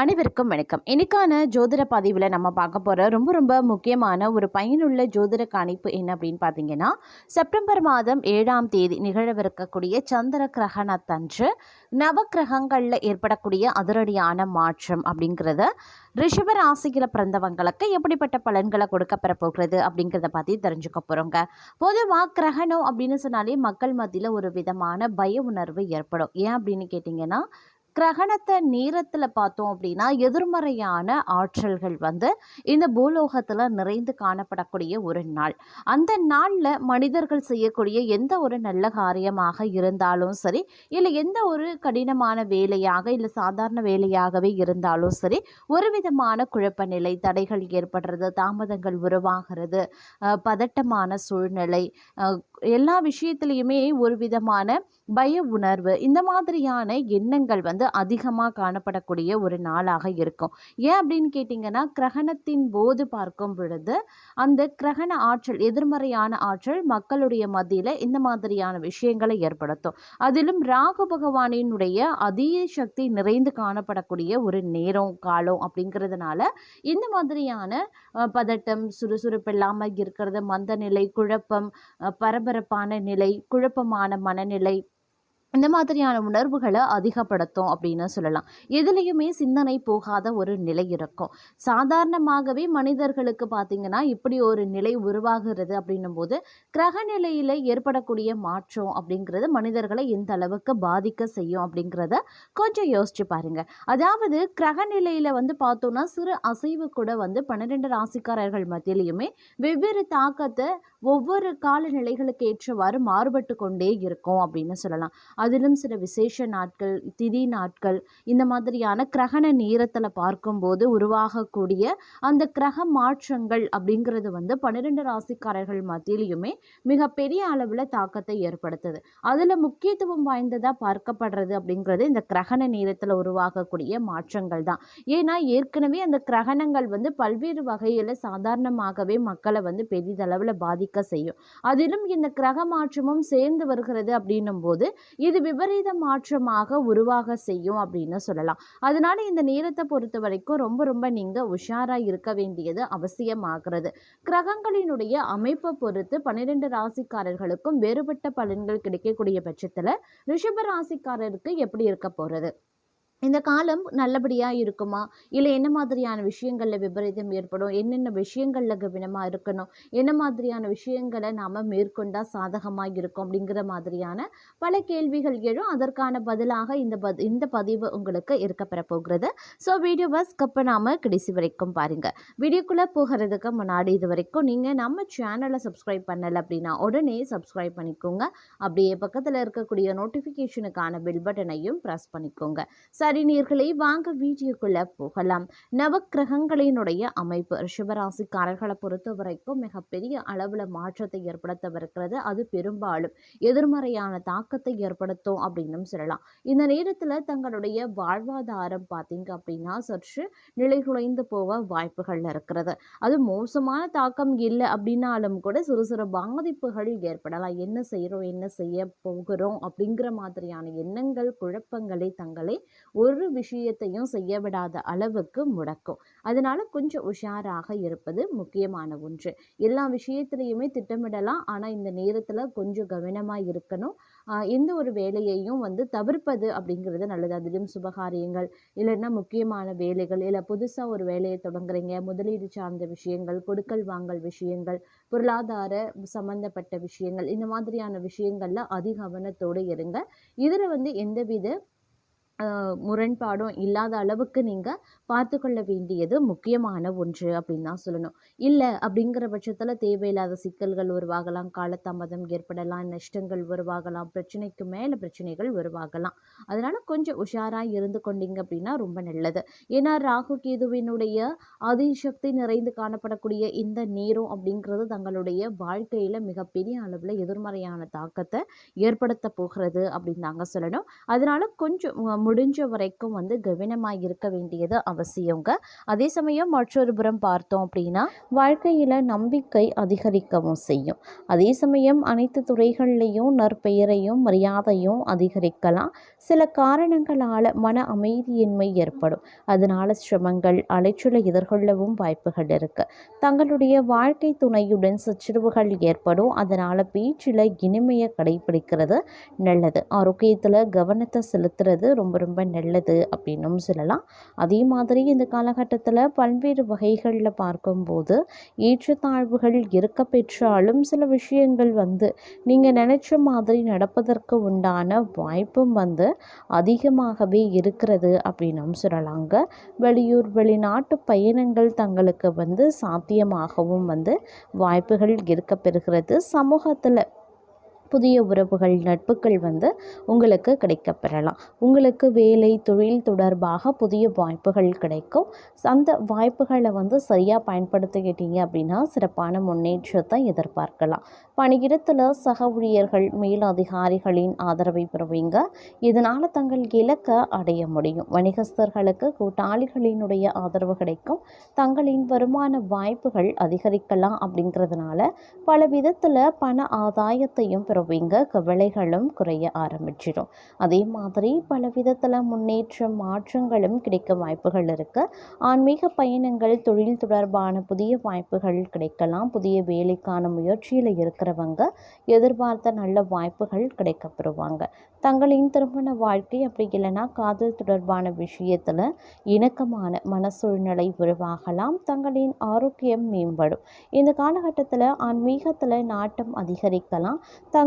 அனைவருக்கும் வணக்கம். இன்னைக்கான ஜோதிட பதிவில் நம்ம பார்க்க போகிற ரொம்ப ரொம்ப முக்கியமான ஒரு பயனுள்ள ஜோதிட கணிப்பு என்ன அப்படின்னு பார்த்தீங்கன்னா செப்டம்பர் மாதம் ஏழாம் தேதி நிகழவிருக்கக்கூடிய சந்திர கிரகணத்தன்று நவக்கிரகங்களில் ஏற்படக்கூடிய அதிரடியான மாற்றம் அப்படிங்கிறத ரிஷப ராசியில் பிறந்தவங்களுக்கு எப்படிப்பட்ட பலன்களை கொடுக்கப்பெற போகிறது அப்படிங்கிறத பற்றி தெரிஞ்சுக்க போகிறோங்க பொதுவாக கிரகணம் அப்படின்னு சொன்னாலே மக்கள் மத்தியில் ஒரு விதமான பய உணர்வு ஏற்படும். ஏன் அப்படின்னு கேட்டிங்கன்னா கிரகணத்தை நேரத்தில் பார்த்தோம் அப்படின்னா எதிர்மறையான ஆற்றல்கள் வந்து இந்த பூலோகத்தில் நிறைந்து காணப்படக்கூடிய ஒரு நாள். அந்த நாளில் மனிதர்கள் செய்யக்கூடிய எந்த ஒரு நல்ல காரியமாக இருந்தாலும் சரி இல்லை எந்த ஒரு கடினமான வேலையாக இல்லை சாதாரண வேலையாகவே இருந்தாலும் சரி ஒரு விதமான குழப்ப நிலை தடைகள் ஏற்படுறது தாமதங்கள் உருவாகிறது பதட்டமான சூழ்நிலை எல்லா விஷயத்துலையுமே ஒரு விதமான பய உணர்வு இந்த மாதிரியான எண்ணங்கள் வந்து அதிகமாக காணப்படக்கூடிய ஒரு நாளாக இருக்கும். ஏன் அப்படின்னு கேட்டிங்கன்னா கிரகணத்தின் போது பார்க்கும் பொழுது அந்த கிரகண ஆற்றல் எதிர்மறையான ஆற்றல் மக்களுடைய மத்தியில் இந்த மாதிரியான விஷயங்களை ஏற்படுத்தும். அதிலும் ராகு பகவானினுடைய அதீத சக்தி நிறைந்து காணப்படக்கூடிய ஒரு நேரம் காலம் அப்படிங்கிறதுனால இந்த மாதிரியான பதட்டம் சுறுசுறுப்பு இல்லாமல் இருக்கிறது மந்த நிலை குழப்பம் பரபரப்பான நிலை குழப்பமான மனநிலை இந்த மாதிரியான உணர்வுகளை அதிகப்படுத்தும் அப்படின்னு சொல்லலாம். எதுலேயுமே சிந்தனை போகாத ஒரு நிலை இருக்கும். சாதாரணமாகவே மனிதர்களுக்கு பார்த்தீங்கன்னா இப்படி ஒரு நிலை உருவாகிறது அப்படின்னும் போது கிரக நிலையில் ஏற்படக்கூடிய மாற்றம் அப்படிங்கிறது மனிதர்களை எந்த அளவுக்கு பாதிக்க செய்யும் அப்படிங்கிறத கொஞ்சம் யோசிச்சு பாருங்க. அதாவது கிரக நிலையில் வந்து பார்த்தோம்னா சிறு அசைவு கூட வந்து பன்னிரெண்டு ராசிக்காரர்கள் மத்தியிலையுமே வெவ்வேறு தாக்கத்தை ஒவ்வொரு காலநிலைகளுக்கு ஏற்றவாறு மாறுபட்டு கொண்டே இருக்கும் அப்படின்னு சொல்லலாம். அதிலும் சில விசேஷ நாட்கள் திதி நாட்கள் இந்த மாதிரியான கிரகண நேரத்தில் பார்க்கும்போது உருவாகக்கூடிய அந்த கிரக மாற்றங்கள் அப்படிங்கிறது வந்து பன்னிரெண்டு ராசிக்காரர்கள் மத்தியிலையுமே மிகப்பெரிய அளவில் தாக்கத்தை ஏற்படுத்துது. அதில் முக்கியத்துவம் வாய்ந்ததாக பார்க்கப்படுறது அப்படிங்கிறது இந்த கிரகண நேரத்தில் உருவாகக்கூடிய மாற்றங்கள் தான். ஏன்னா ஏற்கனவே அந்த கிரகணங்கள் வந்து பல்வேறு வகையில் சாதாரணமாகவே மக்களை வந்து பெரிதளவில் பாதிக்க செய்யும். அதிலும் இந்த கிரக மாற்றமும் சேர்ந்து வருகிறது அப்படின்னும் போது இது விபரீத மாற்றமாக உருவாக செய்யும் அப்படின்னு சொல்லலாம். அதனால இந்த நேரத்தை பொறுத்த வரைக்கும் ரொம்ப ரொம்ப நீங்க உஷாரா இருக்க வேண்டியது அவசியமாகிறது. கிரகங்களினுடைய அமைப்பை பொறுத்து பன்னிரெண்டு ராசிக்காரர்களுக்கும் வேறுபட்ட பலன்கள் கிடைக்கக்கூடிய பட்சத்துல ரிஷப ராசிக்காரருக்கு எப்படி இருக்க போறது? இந்த காலம் நல்லபடியாக இருக்குமா? இல்லை என்ன மாதிரியான விஷயங்களில் விபரீதம் ஏற்படும்? என்னென்ன விஷயங்களில் கவனமாக இருக்கணும்? என்ன மாதிரியான விஷயங்களை நாம் மேற்கொண்டால் சாதகமாக இருக்கும்? அப்படிங்கிற மாதிரியான பல கேள்விகள் எழும். அதற்கான பதிலாக இந்த பத் இந்த பதிவு உங்களுக்கு இருக்கப்பெற போகிறது. ஸோ வீடியோவை ஸ்கிப் பண்ணாமல் கடைசி வரைக்கும் பாருங்கள் வீடியோக்குள்ளே போகிறதுக்கு முன்னாடி இது வரைக்கும் நீங்கள் நம்ம சேனலை சப்ஸ்கிரைப் பண்ணலை அப்படின்னா உடனே சப்ஸ்கிரைப் பண்ணிக்கோங்க. அப்படியே பக்கத்தில் இருக்கக்கூடிய நோட்டிஃபிகேஷனுக்கான பில் பட்டனையும் ப்ரெஸ் பண்ணிக்கோங்க. சரி வாங்க வீடியோக்குள்ள போகலாம். நவக்கிரகங்களினுடைய அமைப்பு. ரிஷபராசிக்காரர்களை பொறுத்த வரைக்கும் மிகப்பெரிய அளவில் மாற்றத்தை ஏற்படுத்தவிருக்கிறது. அது பெரும்பாலும் எதிர்மறையான தாக்கத்தை ஏற்படுத்தும் அப்படின்னும் சொல்லலாம். இந்த நேரத்தில் தங்களுடைய வாழ்வாதாரம் பார்த்தீங்க அப்படின்னா சற்று நிலை குலைந்து போக வாய்ப்புகள் இருக்கிறது. அது மோசமான தாக்கம் இல்லை அப்படின்னாலும் கூட சிறு சிறு பாதிப்புகள் ஏற்படலாம். என்ன செய்கிறோம் என்ன செய்ய போகிறோம் அப்படிங்கிற மாதிரியான எண்ணங்கள் குழப்பங்களை தங்களை ஒரு விஷயத்தையும் செய்ய விடாத அளவுக்கு முடக்கும். அதனால கொஞ்சம் உஷாராக இருப்பது முக்கியமான ஒன்று. எல்லா விஷயத்திலையுமே திட்டமிடலாம். ஆனால் இந்த நேரத்தில் கொஞ்சம் கவனமாக இருக்கணும். எந்த ஒரு வேலையையும் வந்து தவிர்ப்பது அப்படிங்கிறது நல்லது. அதிலும் சுபகாரியங்கள் இல்லைன்னா முக்கியமான வேலைகள் இல்லை புதுசாக ஒரு வேலையை தொடங்குறீங்க முதலீடு சார்ந்த விஷயங்கள் கொடுக்கல் வாங்கல் விஷயங்கள் பொருளாதார சம்பந்தப்பட்ட விஷயங்கள் இந்த மாதிரியான விஷயங்கள்ல அதிகவனத்தோடு இருங்க. இதில் வந்து எந்தவித முரண்பாடும் இல்லாத அளவுக்கு நீங்கள் பார்த்துக்கொள்ள வேண்டியது முக்கியமான ஒன்று அப்படின்னு தான் சொல்லணும். இல்லை அப்படிங்கிற பட்சத்தில் தேவையில்லாத சிக்கல்கள் உருவாகலாம். காலதாமதம் ஏற்படலாம். நஷ்டங்கள் உருவாகலாம். பிரச்சனைக்கு மேலே பிரச்சனைகள் உருவாகலாம். அதனால் கொஞ்சம் உஷாராக இருந்து கொண்டீங்க அப்படின்னா ரொம்ப நல்லது. ஏன்னா ராகு கேதுவினுடைய அதிசக்தி நிறைந்து காணப்படக்கூடிய இந்த நேரம் அப்படிங்கிறது தங்களுடைய வாழ்க்கையில் மிகப்பெரிய அளவில் எதிர்மறையான தாக்கத்தை ஏற்படுத்த போகிறது அப்படின்னு தாங்க சொல்லணும். அதனால் கொஞ்சம் முடிஞ்ச வரைக்கும் வந்து கவனமாக இருக்க வேண்டியது அவசியங்க. அதே சமயம் மற்றொரு புறம் பார்த்தோம் அப்படின்னா வாழ்க்கையில் நம்பிக்கை அதிகரிக்கவும் செய்யும். அதே சமயம் அனைத்து துறைகள்லேயும் நற்பெயரையும் மரியாதையும் அதிகரிக்கலாம். சில காரணங்களால் மன அமைதியின்மை ஏற்படும். அதனால் சிரமங்கள் அலைச்சலை எதிர்கொள்ளவும் வாய்ப்புகள் இருக்குது தங்களுடைய வாழ்க்கை துணையுடன் சச்சரவுகள் ஏற்படும். அதனால் பேச்சில் இனிமையை கடைபிடிக்கிறது நல்லது. ஆரோக்கியத்தில் கவனத்தை செலுத்துறது ரொம்ப ரொம்ப நல்லது அப்படின்னும் சொல்லலாம். அதே மாதிரி இந்த காலகட்டத்தில் பல்வேறு வகைகளில் பார்க்கும்போது ஏற்றத்தாழ்வுகள் இருக்க பெற்றாலும் சில விஷயங்கள் வந்து நீங்கள் நினச்ச மாதிரி நடப்பதற்கு உண்டான வாய்ப்பும் வந்து அதிகமாகவே இருக்கிறது அப்படின்னும் சொல்லலாங்க. வெளியூர் வெளிநாட்டு பயணங்கள் தங்களுக்கு வந்து சாத்தியமாகவும் வந்து வாய்ப்புகள் இருக்க பெறுகிறது. சமூகத்தில் புதிய உறவுகள் நட்புகள் வந்து உங்களுக்கு கிடைக்கப்பெறலாம். உங்களுக்கு வேலை தொழில் தொடர்பாக புதிய வாய்ப்புகள் கிடைக்கும். அந்த வாய்ப்புகளை வந்து சரியாக பயன்படுத்திக்கிட்டீங்க அப்படின்னா சிறப்பான முன்னேற்றத்தை எதிர்பார்க்கலாம். பணியிடத்தில் சக ஊழியர்கள் மேலதிகாரிகளின் ஆதரவை பெறுவீங்க. இதனால் தங்கள் இலக்கை அடைய முடியும். வணிகஸ்தர்களுக்கு கூட்டாளிகளினுடைய ஆதரவு கிடைக்கும். தங்களின் வருமான வாய்ப்புகள் அதிகரிக்கலாம் அப்படிங்கிறதுனால பல விதத்தில் பண ஆதாயத்தையும் பெறுவீங்க கவலைகளும் குறைய ஆரம்பிச்சிடும் அதே மாதிரி பல விதத்தில் முன்னேற்றம் மாற்றங்களும் கிடைக்க வாய்ப்புகள் இருக்கு. ஆன்மீக பயணங்கள் தொழில் தொடர்பான புதிய வாய்ப்புகள் கிடைக்கலாம். புதிய வேலைக்கான முயற்சியில் இருக்கிறவங்க எதிர்பார்த்த நல்ல வாய்ப்புகள் கிடைக்கப்பெறுவாங்க. தங்களின் திருமண வாழ்க்கை அப்படி இல்லைன்னா காதல் தொடர்பான விஷயத்தில் இணக்கமான மன சூழ்நிலை உருவாகலாம். தங்களின் ஆரோக்கியம் மேம்படும். இந்த காலகட்டத்தில் ஆன்மீகத்தில் நாட்டம் அதிகரிக்கலாம்.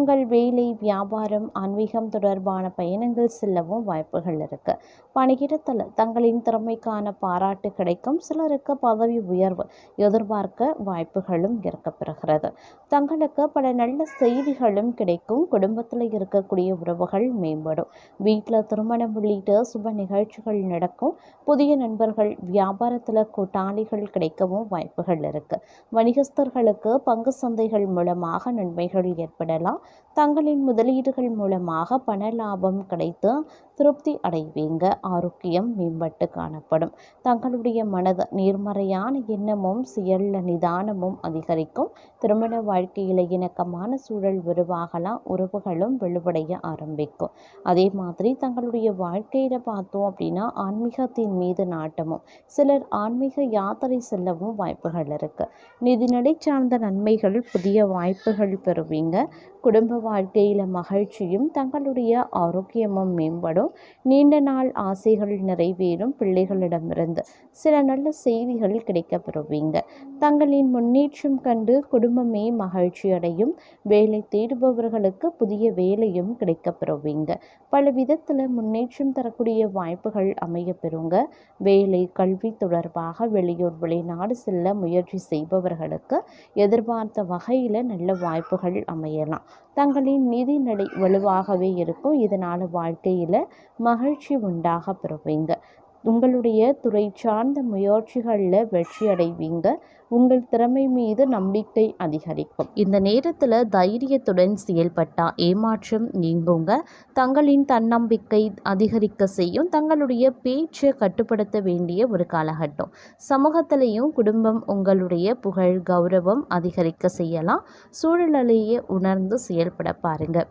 தங்கள் வேலை வியாபாரம் ஆன்மீகம் தொடர்பான பயணங்கள் செல்லவும் வாய்ப்புகள் இருக்கு. பணியிடத்தில் தங்களின் திறமைக்கான பாராட்டு கிடைக்கும். சிலருக்கு பதவி உயர்வு எதிர்பார்க்க வாய்ப்புகளும் இருக்கப்பெறுகிறது. தங்களுக்கு பல நல்ல செய்திகளும் கிடைக்கும். குடும்பத்தில் இருக்கக்கூடிய உறவுகள் மேம்படும். வீட்டில் திருமணம் உள்ளிட்ட சுப நிகழ்ச்சிகள் நடக்கும். புதிய நண்பர்கள் வியாபாரத்தில் கூட்டாளிகள் கிடைக்கவும் வாய்ப்புகள் இருக்கு. வணிகஸ்தர்களுக்கு பங்கு சந்தைகள் மூலமாக நன்மைகள் ஏற்படலாம். தங்களின் முதலீடுகள் மூலமாக பண லாபம் கிடைத்து திருப்தி அடைவீங்க. ஆரோக்கியம் மேம்பட்டு காணப்படும். தங்களுடைய மனது நேர்மறையான எண்ணமும் செயல்ல நிதானமும் அதிகரிக்கும். திருமண வாழ்க்கையில் இணக்கமான சூழல் உருவாகலாம். உறவுகளும் வலுவடைய ஆரம்பிக்கும். அதே மாதிரி தங்களுடைய வாழ்க்கையில் பார்த்தோம் அப்படின்னா ஆன்மீகத்தின் மீது நாட்டமும் சிலர் ஆன்மீக யாத்திரை செல்லவும் வாய்ப்புகள் இருக்குது நிதிநிலை சார்ந்த நன்மைகள் புதிய வாய்ப்புகள் பெறுவீங்க. குடும்ப குடும்ப வாழ்க்கையில் மகிழ்ச்சியும் தங்களுடைய ஆரோக்கியமும் மேம்படும். நீண்ட நாள் ஆசைகள் நிறைவேறும் பிள்ளைகளிடமிருந்து சில நல்ல செய்திகள் கிடைக்கப் பெறுவீங்க தங்களின் முன்னேற்றம் கண்டு குடும்பமே மகிழ்ச்சி அடையும் வேலை தேடுபவர்களுக்கு புதிய வேலையும் கிடைக்கப் பெறுவீங்க பல விதத்தில் முன்னேற்றம் தரக்கூடிய வாய்ப்புகள் அமைய பெறுங்க வேலை கல்வி தொடர்பாக வெளியூர் வெளிநாடு செல்ல முயற்சி செய்பவர்களுக்கு எதிர்பார்த்த வகையில் நல்ல வாய்ப்புகள் அமையலாம். தங்களின் நிதி நிலை வலுவாகவே இருக்கும். இதனால் வாழ்க்கையில் மகிழ்ச்சி உண்டாக பெறுவீங்க. உங்களுடைய துறை சார்ந்த முயற்சிகளில் வெற்றி அடைவீங்க. உங்கள் திறமை மீது நம்பிக்கை அதிகரிக்கும். இந்த நேரத்தில் தைரியத்துடன் செயல்பட்டால் ஏமாற்றம் நீங்குங்க. தங்களின் தன்னம்பிக்கை அதிகரிக்க செய்யும். தங்களுடைய பேச்சை கட்டுப்படுத்த வேண்டிய ஒரு காலகட்டம். சமூகத்திலையும் குடும்பம் உங்களுடைய புகழ் கௌரவம் அதிகரிக்க செய்யலாம். சூழலையே உணர்ந்து செயல்பட பாருங்கள்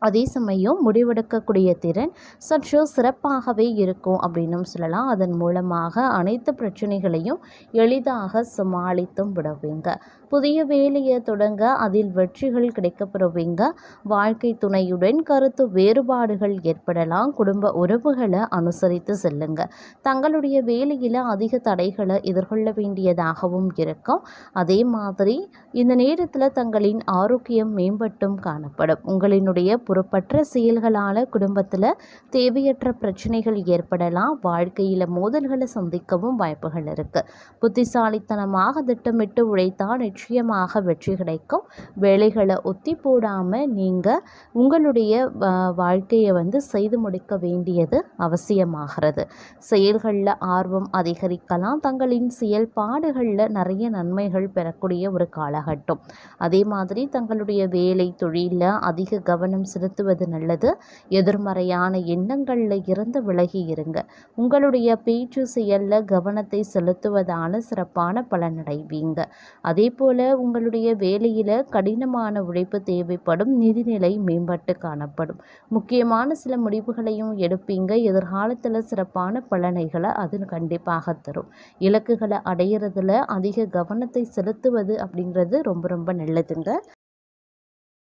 அதே சமயம் முடிவெடுக்கக்கூடிய திறன் சற்று சிறப்பாகவே இருக்கும் அப்படின்னும் சொல்லலாம். அதன் மூலமாக அனைத்து பிரச்சனைகளையும் எளிதாக சமாளித்தும் விடுவீங்க. புதிய வேலையை தொடங்க அதில் வெற்றிகள் கிடைக்கப்பெறுவீங்க. வாழ்க்கை துணையுடன் கருத்து வேறுபாடுகள் ஏற்படலாம். குடும்ப உறவுகளை அனுசரித்து செல்லுங்க. தங்களுடைய வேலையில் அதிக தடைகளை எதிர்கொள்ள வேண்டியதாகவும் இருக்கும். அதே மாதிரி இந்த நேரத்தில் தங்களின் ஆரோக்கியம் மேம்பட்டும் காணப்படும். உங்களினுடைய பொறுப்பற்ற செயல்களால் குடும்பத்தில் தேவையற்ற பிரச்சனைகள் ஏற்படலாம். வாழ்க்கையில் மோதல்களை சந்திக்கவும் வாய்ப்புகள் இருக்குது புத்திசாலித்தனமாக திட்டமிட்டு உழைத்தால் நிச்சயமாக வெற்றி கிடைக்கும். வேலைகளை ஒத்தி போடாமல் நீங்கள் உங்களுடைய வாழ்க்கையை வந்து செய்து முடிக்க வேண்டியது அவசியமாகிறது. செயல்களில் ஆர்வம் அதிகரிக்கலாம். தங்களின் செயல்பாடுகளில் நிறைய நன்மைகள் பெறக்கூடிய ஒரு காலகட்டம். அதே மாதிரி தங்களுடைய வேலை தொழிலில் அதிக கவனம் செலுத்துவது நல்லது. எதிர்மறையான எண்ணங்களில் இருந்து விலகி இருங்க. உங்களுடைய பேச்சு செயலில் கவனத்தை செலுத்துவதான சிறப்பான பலனடைவீங்க. அதே போல் போல உங்களுடைய வேலையில் கடினமான உழைப்பு தேவைப்படும் நிதிநிலை மேம்பட்டு காணப்படும். முக்கியமான சில முடிவுகளையும் எடுப்பீங்க. எதிர்காலத்தில் சிறப்பான பலனைகளை அது கண்டிப்பாக தரும். இலக்குகளை அடையிறதுல அதிக கவனத்தை செலுத்துவது அப்படிங்கிறது ரொம்ப ரொம்ப நல்லதுங்க.